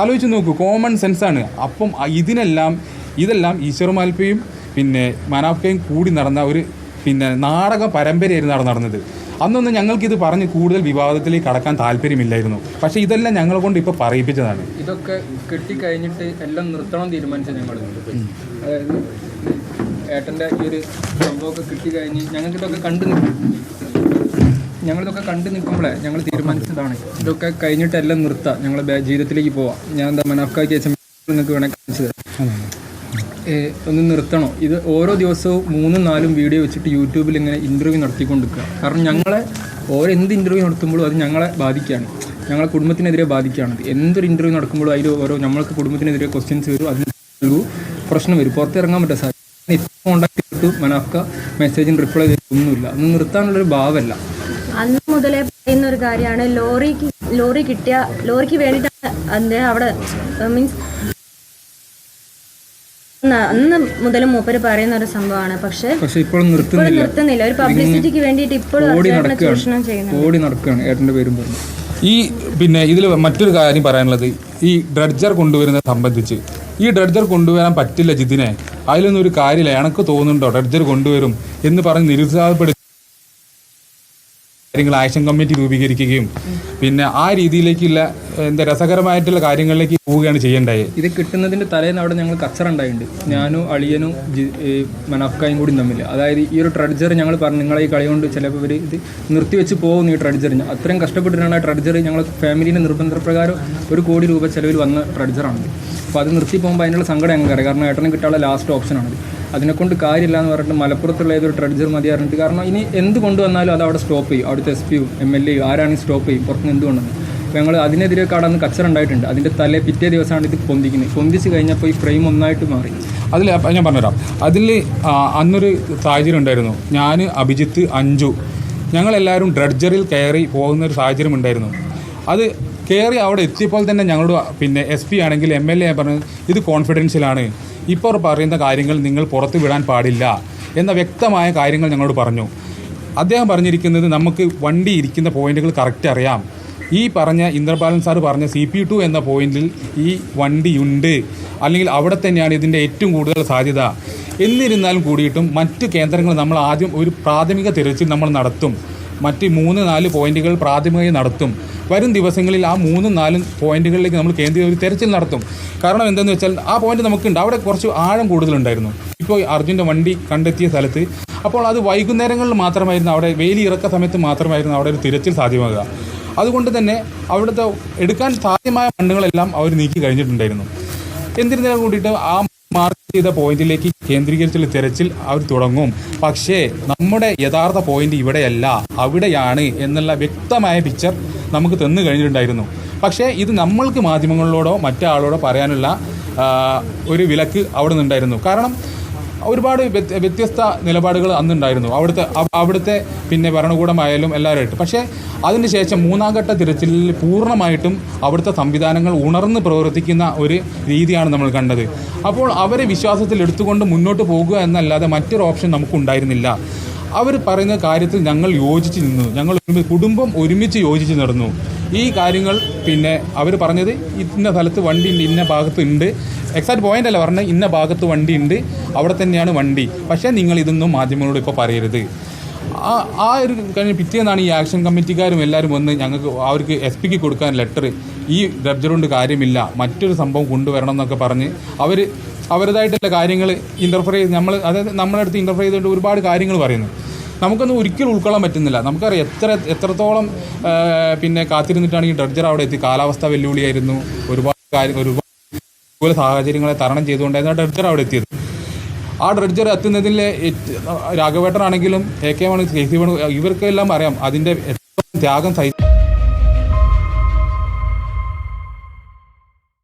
ആലോചിച്ച് നോക്കൂ കോമൺ സെൻസാണ് അപ്പം ഇതിനെല്ലാം ഇതെല്ലാം ഈശ്വർ മാൽപ്പയും പിന്നെ മനാഫ്കയും കൂടി നടന്ന ഒരു പിന്നെ നാടക പരമ്പരയായിരുന്നു അവിടെ നടന്നത്. അന്നൊന്നും ഞങ്ങൾക്കിത് പറഞ്ഞ് കൂടുതൽ വിവാദത്തിലേക്ക് കടക്കാൻ താല്പര്യമില്ലായിരുന്നു. പക്ഷെ ഇതെല്ലാം ഞങ്ങളെ കൊണ്ട് ഇപ്പോൾ പറയിപ്പിച്ചതാണ്. ഇതൊക്കെ കെട്ടിക്കഴിഞ്ഞിട്ട് എല്ലാം നിർത്തണം തീരുമാനിച്ച ഞങ്ങൾ അതായത് ഏട്ടന്റെ ഈ ഒരു സംഭവമൊക്കെ കിട്ടിക്കഴിഞ്ഞ് ഞങ്ങൾക്ക് ഇതൊക്കെ കണ്ടു ഞങ്ങളിതൊക്കെ കണ്ടു നിൽക്കുമ്പോഴേ ഞങ്ങൾ തീരുമാനിച്ചതാണ്. ഇതൊക്കെ കഴിഞ്ഞിട്ട് എല്ലാം നിർത്താം ഞങ്ങൾ ജീവിതത്തിലേക്ക് പോവാം. ഞാൻ എന്താ മനാഫ്കാക്കി എം നിങ്ങൾക്ക് വേണേൽ കാണിച്ചത്. ഒന്ന് നിർത്തണോ? ഇത് ഓരോ ദിവസവും മൂന്നും നാലും വീഡിയോ വെച്ചിട്ട് യൂട്യൂബിൽ ഇങ്ങനെ ഇന്റർവ്യൂ നടത്തിക്കൊണ്ടിരിക്കുക. കാരണം ഞങ്ങളെ ഓരോ എന്ത് ഇന്റർവ്യൂ നടത്തുമ്പോഴും അത് ഞങ്ങളെ ബാധിക്കുകയാണ്. ഞങ്ങളെ കുടുംബത്തിനെതിരെ ബാധിക്കുകയാണ്. എന്തൊരു ഇന്റർവ്യൂ നടക്കുമ്പോഴും അതിൽ ഓരോ നമ്മൾക്ക് കുടുംബത്തിനെതിരെ ക്വസ്റ്റ്യൻസ് വരും. അതിന് പ്രശ്നം വരും. പുറത്തിറങ്ങാൻ പറ്റാ സാർ ഇപ്പോൾ കോൺടാക്ട് ചെയ്തിട്ട് മനാഫ്ക മെസ്സേജിന് റിപ്ലൈ ചെയ്തൊന്നുമില്ല അന്ന് നിർത്താനുള്ളൊരു ഭാവമല്ല. അന്ന് മുതലേ പറയുന്ന ഒരു കാര്യമാണ് ലോറിക്ക് ലോറി കിട്ടിയ ലോറിക്ക് വേണ്ടിയിട്ടാണ് അത് അവിടെ മീൻസ് അന്ന് മുതൽ മൂപ്പര് പറയുന്ന ഒരു സംഭവമാണ്. പക്ഷെ പക്ഷെ ഇപ്പോഴും നിർത്തുന്നില്ല. നിർത്തുന്നില്ല. ഒരു പബ്ലിസിറ്റിക്ക് വേണ്ടിയിട്ട് ഇപ്പോഴും ചൂഷണം നടക്കുകയാണ്. ചെയ്യുന്നു ഓടി നടക്കുകയാണ്. ഏട്ടന്റെ പേരും പറഞ്ഞു. ഈ പിന്നെ ഇതിൽ മറ്റൊരു കാര്യം പറയാനുള്ളത്. ഈ ഡ്രഡ്ജർ കൊണ്ടുവരുന്നത് സംബന്ധിച്ച്. ഈ ഡ്രഡ്ജർ കൊണ്ടുവരാൻ പറ്റില്ല ജിതിനെ. അതിലൊന്നും ഒരു കാര്യമില്ല. എനക്ക് തോന്നുന്നുണ്ടോ ഡ്രഡ്ജർ കൊണ്ടുവരും എന്ന് പറഞ്ഞ് നിരുത്സാഹപ്പെടുത്തി കാര്യങ്ങൾ ആക്ഷൻ കമ്മിറ്റി രൂപീകരിക്കുകയും പിന്നെ ആ രീതിയിലേക്കുള്ള എന്താ രസകരമായിട്ടുള്ള കാര്യങ്ങളിലേക്ക് പോവുകയാണ് ചെയ്യേണ്ടത്. ഇത് കിട്ടുന്നതിന്റെ തലേന്ന് അവിടെ ഞങ്ങൾ കച്ചറ ഉണ്ടായിട്ടുണ്ട് ഞാനും അളിയനും മനാഫ്കായും കൂടി തമ്മിൽ. അതായത് ഈ ഒരു ട്രഡ്ജർ ഞങ്ങൾ പറഞ്ഞു നിങ്ങളെ ഈ കളി കൊണ്ട് ചിലപ്പോൾ ഇവർ ഇത് നിർത്തിവെച്ച് പോകും ഈ ട്രഡ്ജർ അത്രയും കഷ്ടപ്പെട്ടിട്ടാണ് ആ ട്രഡ്ജർ ഞങ്ങൾ ഫാമിലിന്റെ നിർബന്ധപ്രകാരം ഒരു കോടി രൂപ ചിലവിൽ വന്ന ട്രഡ്ജറാണ്. അപ്പോൾ അത് നിർത്തി പോകുമ്പോൾ അതിനുള്ള സങ്കടം ഞങ്ങൾക്ക് അറിയാം കാരണം ഏട്ടനെ കിട്ടാനുള്ള ലാസ്റ്റ് ഓപ്ഷനാണ്. അതിനെക്കൊണ്ട് കാര്യമില്ല എന്ന് പറഞ്ഞിട്ട് മലപ്പുറത്തുള്ള ഏതൊരു ട്രഡ്ജർ മതി പറഞ്ഞിട്ട്. കാരണം ഇനി എന്ത് കൊണ്ടുവന്നാലും അത് അവിടെ സ്റ്റോപ്പ് ചെയ്യും. അവിടുത്തെ എസ് പിയും എം എൽ എ ആരാണ് സ്റ്റോപ്പ് ചെയ്യും. പുറത്തുനിന്ന് എന്ത് കൊണ്ടുവന്നു അപ്പോൾ ഞങ്ങൾ അതിനെതിരെ കടന്ന് കച്ചറ ഉണ്ടായിട്ടുണ്ട്. അതിന്റെ തലേ പിറ്റേ ദിവസമാണ് ഇത് പൊന്തിക്കുന്നത്. പൊന്തിച്ച് കഴിഞ്ഞപ്പോൾ ഈ ഫ്രെയിം ഒന്നായിട്ട് മാറി. അതിൽ ഞാൻ പറഞ്ഞുതരാം. അതിൽ അന്നൊരു സാഹചര്യം ഉണ്ടായിരുന്നു. ഞാൻ അഭിജിത്ത് അഞ്ചു ഞങ്ങളെല്ലാവരും ഡ്രഡ്ജറിൽ കയറി പോകുന്ന ഒരു സാഹചര്യം ഉണ്ടായിരുന്നു. അത് കയറി അവിടെ എത്തിയപ്പോൾ തന്നെ ഞങ്ങളോട് പിന്നെ എസ് പി ആണെങ്കിൽ എം എൽ എ പറഞ്ഞു ഇത് കോൺഫിഡൻഷ്യലാണ് ഇപ്പോൾ പറയുന്ന കാര്യങ്ങൾ നിങ്ങൾ പുറത്ത് വിടാൻ പാടില്ല. എന്ന വ്യക്തമായ കാര്യങ്ങൾ ഞങ്ങളോട് പറഞ്ഞു. അദ്ദേഹം പറഞ്ഞിരിക്കുന്നത് നമുക്ക് വണ്ടി ഇരിക്കുന്ന പോയിന്റുകൾ കറക്റ്റ് അറിയാം. ഈ പറഞ്ഞ ഇന്ദ്രപാലൻ സാർ പറഞ്ഞ സി പി ടു എന്ന പോയിന്റിൽ ഈ വണ്ടിയുണ്ട്. അല്ലെങ്കിൽ അവിടെ തന്നെയാണ് ഇതിന്റെ ഏറ്റവും കൂടുതൽ സാധ്യത. എന്നിരുന്നാലും കൂടിയിട്ടും മറ്റ് കേന്ദ്രങ്ങൾ നമ്മൾ ആദ്യം ഒരു പ്രാഥമിക തിരച്ചിൽ നമ്മൾ നടത്തും. മറ്റ് മൂന്ന് നാല് പോയിന്റുകൾ പ്രാഥമികമായി നടത്തും. വരും ദിവസങ്ങളിൽ ആ മൂന്നും നാലും പോയിന്റുകളിലേക്ക് നമ്മൾ കേന്ദ്രീയ ഒരു തെരച്ചിൽ നടത്തും. കാരണം എന്തെന്ന് വെച്ചാൽ ആ പോയിന്റ് നമുക്കുണ്ട്. അവിടെ കുറച്ച് ആഴം കൂടുതലുണ്ടായിരുന്നു. ഇപ്പോൾ അർജുന്റെ വണ്ടി കണ്ടെത്തിയ സ്ഥലത്ത്. അപ്പോൾ അത് വൈകുന്നേരങ്ങളിൽ മാത്രമായിരുന്നു അവിടെ വേലി ഇറക്ക സമയത്ത് മാത്രമായിരുന്നു അവിടെ ഒരു തിരച്ചിൽ സാധ്യമാകുക. അതുകൊണ്ട് തന്നെ അവിടുത്തെ എടുക്കാൻ സാധ്യമായ മണ്ണുകളെല്ലാം അവർ നീക്കി കഴിഞ്ഞിട്ടുണ്ടായിരുന്നു. എന്തിരുന്നാലും കൂടിയിട്ട് ആ മാർക്ക് ചെയ്ത പോയിന്റിലേക്ക് കേന്ദ്രീകരിച്ചുള്ള തിരച്ചിൽ അവർ തുടങ്ങും. പക്ഷേ നമ്മുടെ യഥാർത്ഥ പോയിന്റ് ഇവിടെയല്ല അവിടെയാണ് എന്നുള്ള വ്യക്തമായ പിക്ചർ നമുക്ക് തന്നു കഴിഞ്ഞിട്ടുണ്ടായിരുന്നു. പക്ഷേ ഇത് നമ്മൾക്ക് മാധ്യമങ്ങളിലോടോ മറ്റാളോടോ പറയാനുള്ള ഒരു വിലക്ക് അവിടെ നിന്നുണ്ടായിരുന്നു. കാരണം ഒരുപാട് വ്യത്യ- വ്യത്യസ്ത നിലപാടുകൾ അന്നുണ്ടായിരുന്നു. അവിടുത്തെ അവ- അവിടുത്തെ പിന്നെ ഭരണകൂടമായാലും എല്ലാവരുമായിട്ട് പക്ഷേ അതിനുശേഷം മൂന്നാം ഘട്ട തിരച്ചിലിൽ പൂർണമായിട്ടും അവിടുത്തെ സംവിധാനങ്ങൾ ഉണർന്ന് പ്രവർത്തിക്കുന്ന ഒരു രീതിയാണ് നമ്മൾ കണ്ടത്. അപ്പോൾ അവരെ വിശ്വാസത്തിൽ എടുത്തുകൊണ്ട് മുന്നോട്ട് പോകുക എന്നല്ലാതെ മറ്റൊരു ഓപ്ഷൻ നമുക്കുണ്ടായിരുന്നില്ല. അവർ പറയുന്ന കാര്യത്തിൽ ഞങ്ങൾ യോജിച്ച് നിന്നു. ഞങ്ങൾ കുടുംബം ഒരുമിച്ച് യോജിച്ച് നടന്നു. ഈ കാര്യങ്ങൾ പിന്നെ അവർ പറഞ്ഞത് ഇന്ന സ്ഥലത്ത് വണ്ടി ഇന്ന ഭാഗത്ത് ഉണ്ട് എക്സാക്ട് പോയിന്റ് അല്ല പറഞ്ഞത് ഇന്ന ഭാഗത്ത് വണ്ടി ഉണ്ട് അവിടെ തന്നെയാണ് വണ്ടി. പക്ഷേ നിങ്ങൾ ഇതൊന്നും മാധ്യമങ്ങളോട് ഇപ്പോൾ പറയരുത്. ആ ആ ഒരു കഴിഞ്ഞ പിറ്റേന്നാണ് ഈ ആക്ഷൻ കമ്മിറ്റിക്കാരും എല്ലാവരും വന്ന് ഞങ്ങൾക്ക് അവർക്ക് എസ് പിക്ക് കൊടുക്കാൻ ലെറ്റർ ഈ ഡബ്ജർ കൊണ്ട് കാര്യമില്ല. മറ്റൊരു സംഭവം കൊണ്ടുവരണം എന്നൊക്കെ പറഞ്ഞ് അവർ അവരുടേതായിട്ടുള്ള കാര്യങ്ങൾ ഇന്റർഫർ ചെയ്ത് നമ്മൾ അതായത് നമ്മുടെ അടുത്ത് ഇന്റർഫർ ചെയ്തുകൊണ്ട് ഒരുപാട് കാര്യങ്ങൾ പറയുന്നു. നമുക്കൊന്നും ഒരിക്കലും ഉൾക്കൊള്ളാൻ പറ്റുന്നില്ല. നമുക്കറിയാം എത്ര എത്രത്തോളം പിന്നെ കാത്തിരുന്നിട്ടാണ് ഈ ഡ്രഡ്ജർ അവിടെ എത്തി. കാലാവസ്ഥ വെല്ലുവിളിയായിരുന്നു. ഒരുപാട് കാര്യം ഒരുപാട് പ്രതികൂല സാഹചര്യങ്ങളെ തരണം ചെയ്തുകൊണ്ടായിരുന്നു ആ ഡ്രഡ്ജർ അവിടെ എത്തിയത്. ആ ഡ്രഡ്ജർ എത്തുന്നതിൽ രാഘവേട്ടനാണെങ്കിലും A K Mani K C Mani ഇവർക്കെല്ലാം അറിയാം അതിന്റെ ത്യാഗം സഹിച്ചു